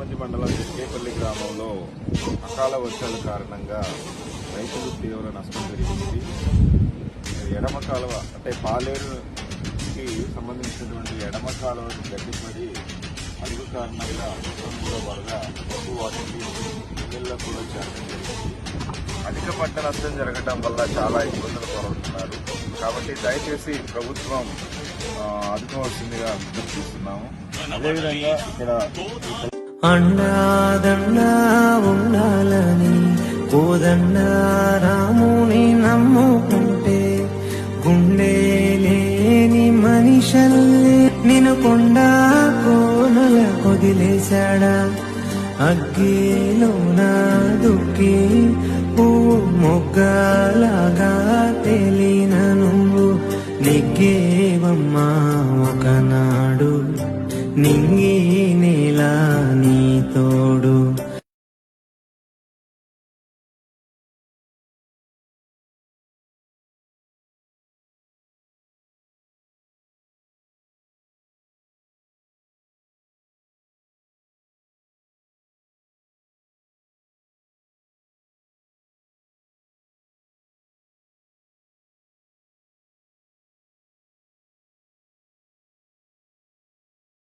రాజమండ్రి మండలం చెక్కేపల్లి గ్రామంలో అకాల వర్షాల కారణంగా రైతులు తీవ్ర నష్టం జరిగింది. ఎడమ కాలువ అంటే పాలేరుకి సంబంధించినటువంటి ఎడమ కాలువ గడ్డిపడి అడుగు కారణంగా మొత్తం కూడా వరద ఎక్కువ వాటికి నీళ్ళ కూడా చేరడం జరిగింది అధిక పంట నష్టం జరగడం వల్ల చాలా ఇబ్బందులు పడుతున్నారు కాబట్టి దయచేసి ప్రభుత్వం ఆ, ఆదుకోవాల్సిందిగా విజ్ఞప్తిస్తున్నాము అదేవిధంగా ఇక్కడ అండాదండా ఉండాలని కోదండా రాముని నమ్ముకుంటే గుండె లేని మనిషల్లే నేను కొండ కోనల కొదిలేశాడా అగ్గిలోన దుక్కి పువ్వు మొగ్గలాగా తెలిన నువ్వు నిగ్గేవమ్మా ఒకనాడు నింగి